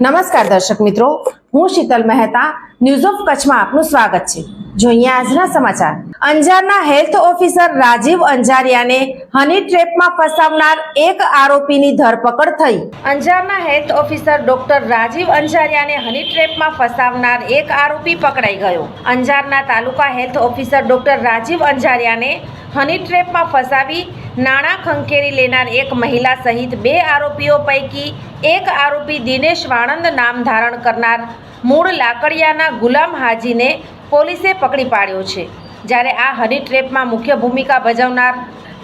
નમસ્કાર દર્શક મિત્રો, હું શીતલ મહેતા ન્યૂઝ ઓફ કચ્છમાં આપનું સ્વાગત છે. જોઈએ આજના સમાચાર. અંજારના હેલ્થ ઓફિસર રાજીવ અંજારિયાને હની ટ્રેપમાં ફસાવનાર એક આરોપીની ધરપકડ થઈ. અંજારના હેલ્થ ઓફિસર ડોક્ટર રાજીવ અંજારિયાને હની ટ્રેપમાં ફસાવનાર એક આરોપી પકડાઈ ગયો. અંજારના taluka health officer doctor Rajiv અંજારિયાને honey ટ્રેપમાં ફસાવી નાણાં ખંખેરી લેનાર એક મહિલા સહિત બે આરોપીઓ પૈકી એક આરોપી દિનેશ વાણંદ નામ ધારણ કરનાર મૂળ લાકડિયાના ગુલામ હાજીને પોલીસે પકડી પાડ્યો છે. જ્યારે આ હની ટ્રેપમાં મુખ્ય ભૂમિકા ભજવનાર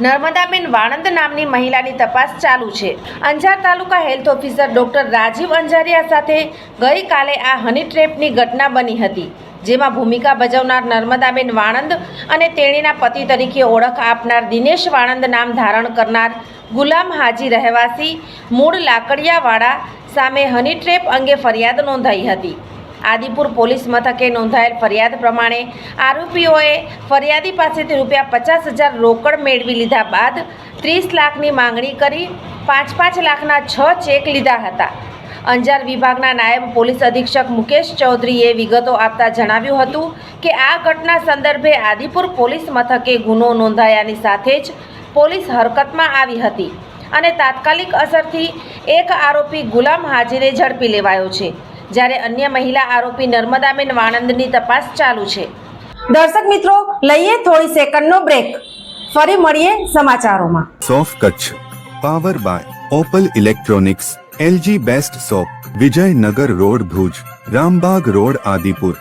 નર્મદાબેન વાણંદ નામની મહિલાની તપાસ ચાલુ છે. Anjar taluka health officer doctor Rajiv Anjaria સાથે ગઈકાલે આ હની ટ્રેપની ઘટના બની હતી. જેમાં ભૂમિકા ભજવનાર નર્મદાબેન વાણંદ અને તેણીના પતિ તરીકે ઓળખ આપનાર દિનેશ વાણંદ નામ ધારણ કરનાર ગુલામ હાજી રહેવાસી મૂળ લાકડિયાવાળા સામે હની ટ્રેપ અંગે ફરિયાદ નોંધાઈ હતી. આદિપુર પોલીસ મથકે નોંધાયેલ ફરિયાદ પ્રમાણે આરોપીઓએ ફરિયાદી પાસેથી રૂપિયા પચાસ હજાર રોકડ મેળવી લીધા બાદ ત્રીસ લાખની માંગણી કરી પાંચ પાંચ લાખના છ ચેક લીધા હતા. અંજાર વિભાગના નાયબ પોલીસ અધિક્ષક મુકેશ ચૌધરીએ વિગતો આપતા જણાવ્યું હતું કે આ ઘટના સંદર્ભે આદિપુર પોલીસ મથકે ગુનો નોંધાયાની સાથે જ પોલીસ હરકતમાં આવી હતી અને તાત્કાલિક અસરથી એક આરોપી ગુલામ હાજીને ઝડપી લેવાયો છે જ્યારે અન્ય મહિલા આરોપી નર્મદાબેન વાણંદની તપાસ ચાલુ છે. દર્શક મિત્રો લઈએ થોડી સેકન્ડનો બ્રેક. ફરી મળીએ સમાચારોમાં. સોફ Kutch power by Opal electronics LG best shop Vijaynagar road Bhuj Rambaug road Adipur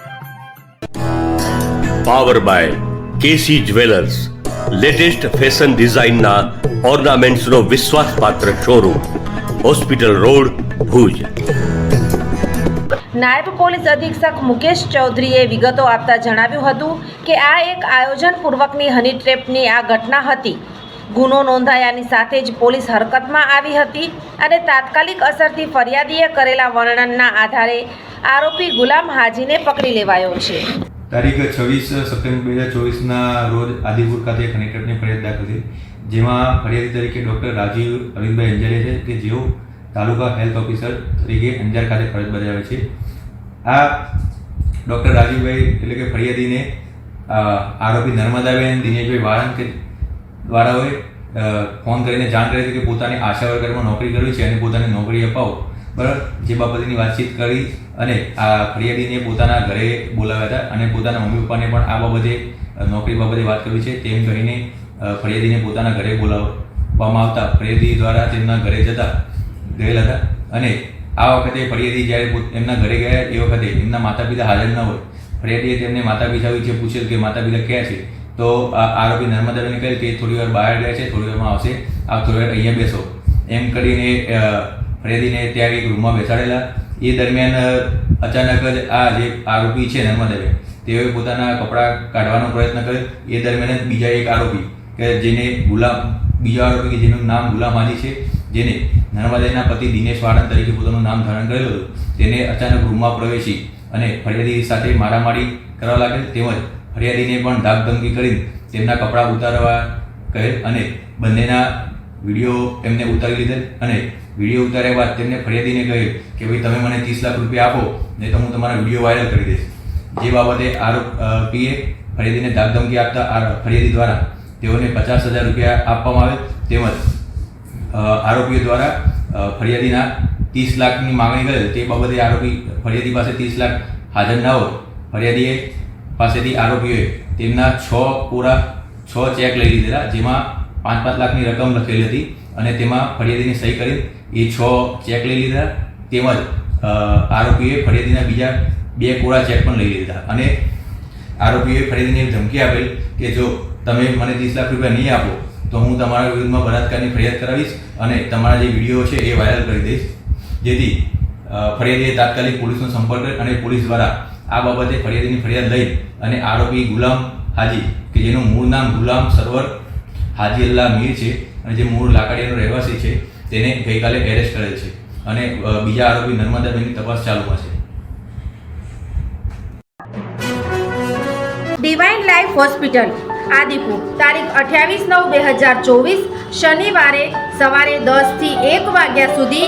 power by KC jewellers latest fashion ડિઝાઇનના ઓર્નામેન્ટ્સનો વિશ્વાસપાત્ર શોરૂમ હોસ્પિટલ રોડ ભુજ નાયબ પોલીસ અધિક્ષક મુકેશ ચૌધરીએ વિગતો આપતા જણાવ્યું હતું કે આ એક આયોજનપૂર્વકની હની ટ્રેપની આ ઘટના હતી. ગુનો નોંધાયાની સાથે જ પોલીસ હરકતમાં આવી હતી અને તાત્કાલિક અસરથી ફરિયાદીએ કરેલા વર્ણનના આધારે આરોપી ગુલામ હાજીને પકડી લેવાયો છે. તારીખ છવ્વીસ સપ્ટેમ્બર બે હજાર ચોવીસના રોજ આદિપુર ખાતે એક હનીટ્રેપની ફરિયાદ દાખલ થઈ. જેમાં ફરિયાદી તરીકે ડૉક્ટર રાજીવ અરવિંદભાઈ અંજારિયા છે કે જેઓ તાલુકા હેલ્થ ઓફિસર તરીકે અંજાર ખાતે ફરજ બજાવે છે. આ ડૉક્ટર રાજીવભાઈ એટલે કે ફરિયાદીને આરોપી નર્મદાબેન દિનેશભાઈ વાળંદ કે દ્વારાઓએ ફોન કરીને જાણ કરી હતી કે પોતાની આશા વર્કરમાં નોકરી કરવી છે અને પોતાને નોકરી અપાવો. બરાબર? જે બાબતની વાતચીત કરી અને આ ફરિયાદીને પોતાના ઘરે બોલાવ્યા હતા અને પોતાના મમ્મી પપ્પાને પણ આ બાબતે નોકરી બાબતે વાત કરવી છે. તેમ કહીને ફરિયાદીને પોતાના ઘરે બોલાવવામાં આવતા ફરિયાદી દ્વારા તેમના ઘરે જતા ગયેલા હતા. અને આ વખતે ફરિયાદી જ્યારે એમના ઘરે ગયા એ વખતે એમના માતા પિતા હાજર ન હોય. ફરિયાદીએ તેમને માતા પિતા વિશે પૂછેલ કે માતા પિતા ક્યાં છે? તો આરોપી નર્મદાબેને કહ્યું કે થોડી વાર બહાર ગયા છે, થોડી વારમાં આવશે. આપ થોડી વાર અહીંયા બેસો. એમ કરીને ફરિયાદીને ત્યાં એક રૂમમાં બેસાડેલા. એ દરમિયાન અચાનક જ આ જે આરોપી છે નર્મદાબેન તેઓએ પોતાના કપડાં કાઢવાનો પ્રયત્ન કર્યો. એ દરમિયાન બીજા એક આરોપી, કે જેને ગુલામ, બીજો આરોપી કે જેનું નામ ગુલામ હાજી છે, જેને નર્મદાના પતિ દિનેશ વાળંદ તરીકે પોતાનું નામ ધારણ કરેલું હતું. તેને અચાનક રૂમમાં પ્રવેશી અને ફરિયાદી સાથે મારામારી કરવા લાગેલ તેમજ ફરિયાદીને પણ ધાકધમકી કરી તેમના કપડાં ઉતારવા કહેલ અને બંનેના વીડિયો એમને ઉતારી લીધે અને વીડિયો ઉતાર્યા બાદ તેમને ફરિયાદીને કહ્યું કે ભાઈ તમે મને ત્રીસ લાખ રૂપિયા આપો, નહીં તો હું તમારા વીડિયો વાયરલ કરી દઈશ. જે બાબતે આરોપીએ ફરિયાદીને ધાકધમકી આપતા ફરિયાદી દ્વારા તેઓને પચાસ હજાર રૂપિયા આપવામાં આવે તેમજ આરોપીઓ દ્વારા ફરિયાદીના ત્રીસ લાખની માંગણી કરેલ તે બાબતે આરોપી ફરિયાદી પાસે ત્રીસ લાખ હાજર ના હોય. ફરિયાદીએ પાસેથી આરોપીઓએ તેમના છ પૂરા છ ચેક લઈ લીધેલા, જેમાં પાંચ પાંચ લાખની રકમ લખેલી હતી અને તેમાં ફરિયાદીની સહી કરી એ છ ચેક લઈ લીધા તેમજ આરોપીએ ફરિયાદીના બીજા બે કોરા ચેક પણ લઈ લીધા. અને આરોપીએ ફરિયાદીને ધમકી આપેલ કે જો તમે મને ત્રીસ લાખ રૂપિયા નહીં આપો, તો હું તમારા વિરુદ્ધમાં બળાત્કારની ફરિયાદ કરાવીશ અને તમારા જે વીડિયો છે એ વાયરલ કરી દઈશ. જેથી ફરિયાદીએ તાત્કાલિક પોલીસનો સંપર્ક કર્યો અને પોલીસ દ્વારા આ બાબતે ફરિયાદીની ફરિયાદ લઈ અને આરોપી ગુલામ હાજી, કે જેનું મૂળ નામ ગુલામ સરવર હાજી અલ્લાહ મીર છે અને જે મૂળ લાકડીયાનો રહેવાસી છે, તેને ગઈકાલે એરેસ્ટ કરેલ છે. અને બીજા આરોપી નર્મદાબેનની તપાસ ચાલુમાં છે. ડિવાઇન લાઈફ હોસ્પિટલ આદિપુર, તારીખ અઠ્યાવીસ નવ બે હજાર ચોવીસ, શનિવારે સવારે દસથી એક વાગ્યા સુધી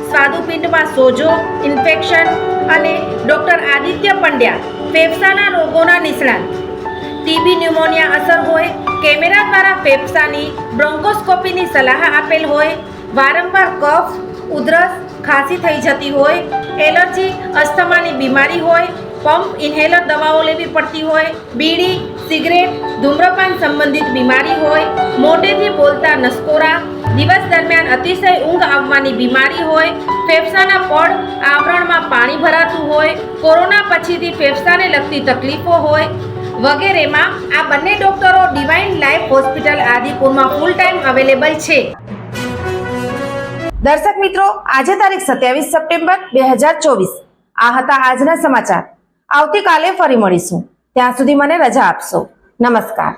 સ્વાદુપિંડમાં સોજો, ઇન્ફેક્શન અને ડૉક્ટર આદિત્ય પંડ્યા ફેફસાના રોગોના નિષ્ણાત. ટીબી ન્યુમોનિયા અસર હોય, કેમેરા દ્વારા ફેફસાની બ્રોન્કોસ્કોપીની સલાહ આપેલ હોય, વારંવાર કફ, ઉધરસ ખાંસી થઈ જતી હોય, એલર્જી, અસ્થમાની બીમારી હોય, પંપ ઇન્હેલર દવાઓ લેવી પડતી હોય, બીડી, સિગરેટ, ધૂમ્રપાન સંબંધિત બીમારી હોય, મોઢેથી બોલતા નસકોરા દિવસ દરમિયાન અતિશય ઊંઘ આવવાની બીમારી હોય, ફેફસાના પડ આવરણમાં પાણી ભરાતું હોય, કોરોના પછીથી ફેફસાને લગતી તકલીફો હોય વગેરેમાં આ બંને ડોક્ટરો ડિવાઇન લાઈફ હોસ્પિટલ આદિપુરમાં ફૂલ ટાઈમ અવેલેબલ છે. દર્શક મિત્રો, આજે તારીખ સત્યાવીસ સપ્ટેમ્બર બે હજાર ચોવીસ. આ હતા આજના સમાચાર. આવતીકાલે ફરી મળીશું. ત્યાં સુધી મને રજા આપશો. નમસ્કાર.